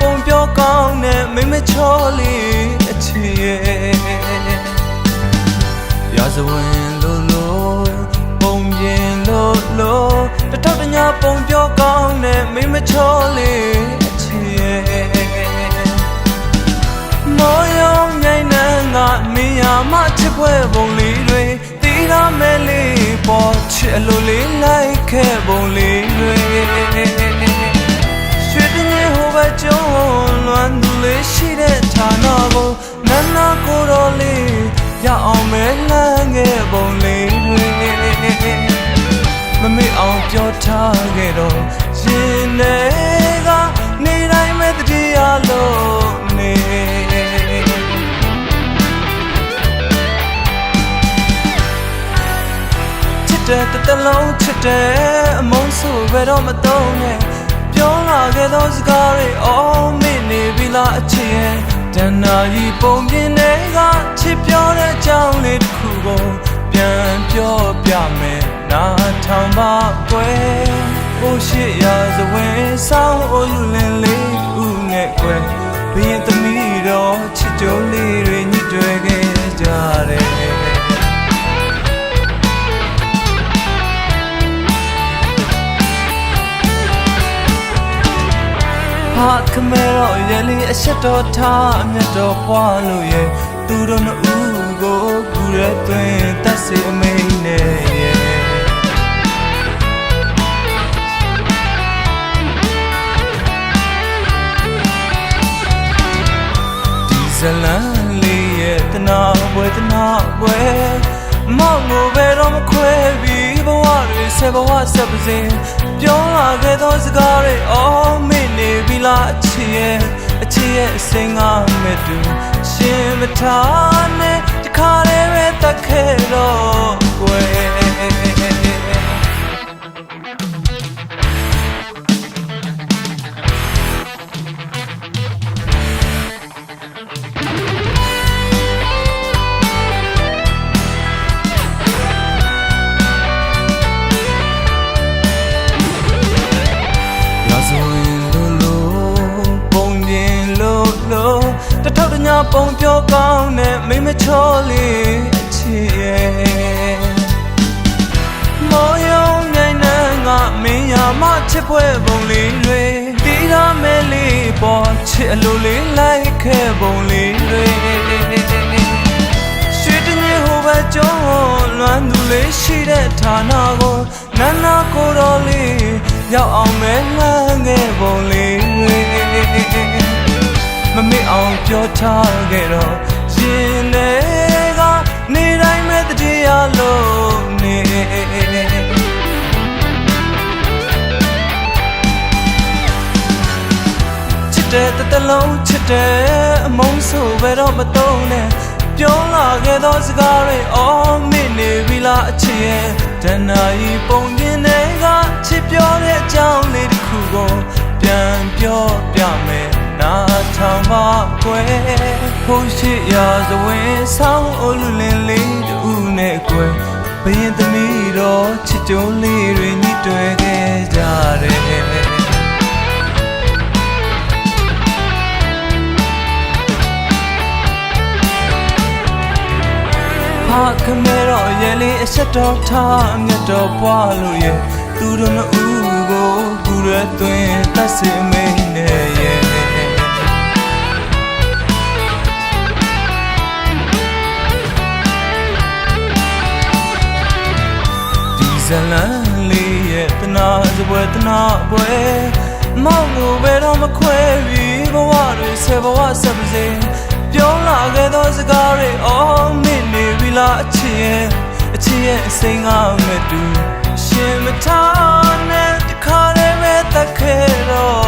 ပုံပြောကောင်းတဲ့မိမချောလေးအချစ်ရဲ့ရာဇဝင်လို့လို့ပုံပြင်လို့လို့တထောက်တညာပုံပြောကောင်းတဲ့မိမချောလေးအချစ်ရဲ့မောယုံငိုင်းနှံကမင်းရမချစ်ဖွဲ့ပုံလေးတွေတီးရမယ်လေးပေါ်ချစ်အလိုလေးလိုက်ခဲ့ပုံလေးတွေရွှေတငယ်ဟိုဘ က်ကျုံးလွမ်းသူလေးရှိတဲ့ဌာနကိုနန်းနာကိုတော်လေးရအောင်မဲလန်းခဲ့ပုံလေးတွေမမေ့အောင်ပြောထားခဲ့တော့ရှင်နေကနေတိုင်းမဲ့တတိယလို့နေချစ်တဲ့တစ်တလုံးချစ်တဲ့အမုန်းဆိုဘယ်တော့မသုံးနဲ့ ပြောလာခဲ့သောစကားတွေအော်မေ့နေပြီလားအချစ်ရဲ့တဏှာကြီးပုံပြင်းတွေကချစ်ပြောတဲ့အကြောင်းလေးတစ်ခုကိုပြန်ပြောပြမယ်နားထောင်ပါကွယ်ဟိုရှိရာဇဝင်ဆောင်အိုလူလင်းလေးဦးနဲ့ကွယ်ဘရင်သမီးတော်ချစ်ကြိုးလေးတွေ မဲတော့ရလီအဆက်တော်ထားအမျက်တော်ဖွာလို့ရဲ့သူတို့နှစ်ဦးကိုကူရဲသွင်းတတ်စေအမိန်နဲ့ရဲ့ဒီဇလန်လေးရဲ့တနာပွဲတနာပွဲမောင်ကိုဘယ်တော့မခွဲပြီးဘဝတွေဆယ်ဘဝဆက်ပါစေ ပြောလာခဲ့သောစကားတွေအော်မေ့နေပြီလားအချစ်ရဲ့အချစ်ရဲ့အစင်ကမဲ့တူရှင်မထားနဲ့တခါတည်းပဲတတ်ခဲ့တော့ကွယ် ပုံပြောကောင်းတဲ့မိမချောလေးအချစ်ရဲ့မောယုံနိုင်နှံကမင်းရမချစ်ဖွဲ့ပုံလေးတွေတီးရမယ်လေးပေါ်ချစ်အလိုလေးလိုက်ခဲ့ပုံလေးတွေရွှေတငယ်ဟိုဘက်ကျုံးလွမ်းသူလေးရှိတဲ့ဌာနကိုနန်းနာကိုတော်လေးရောက်အောင်မဲလန်းခဲ့ပုံလေး ထားခဲ့တော့ရှင်တွေကနေတိုင်းမဲ့တတိယလို့နေချစ်တဲ့တစ်တလုံးချစ်တဲ့အမုန်းဆိုဘယ်တော့မသုံးနဲ့ပြောလာခဲ့သောစကားတွေအော်မေ့နေပြီလားအချစ်ရဲ့တဏှာကြီးပုံပြင်းတွေကချစ်ပြောတဲ့အကြောင်းလေးတစ်ခုကိုပြန်ပြောပြမယ် နားထောင်ပါကွယ်ဖို့ရှိရာဇဝင်ဆောင်အိုလူလင်းလေးတူနဲ့ကွယ်ဘရင်သမီးတော်ချစ်ကြုံလေးတွေညှိတွဲခဲ့ကြတယ်ဟာခမဲတော့ရဲလေးအဆက်တော်ထားအမျက်တော်ပွားလို့ရဲ့သူတို့နှစ်ဦးကိုကူရဲသွင်းတတ်စေမင်းနဲ့ လန်လေးရဲ့တနာစပွဲတနာပွဲမောင်ကိုဘယ်တော့မခွဲပြီးဘဝတွေဆယ်ဘဝဆက်ပါစေပြောလာခဲ့သောစကားတွေအော်မေ့နေပြီလားအချစ်ရဲ့အချစ်ရဲ့အစိမ်းကမဲ့တူရှင်မထားနဲ့တခါတည်းပဲတတ်ခဲ့တော့ကွယ်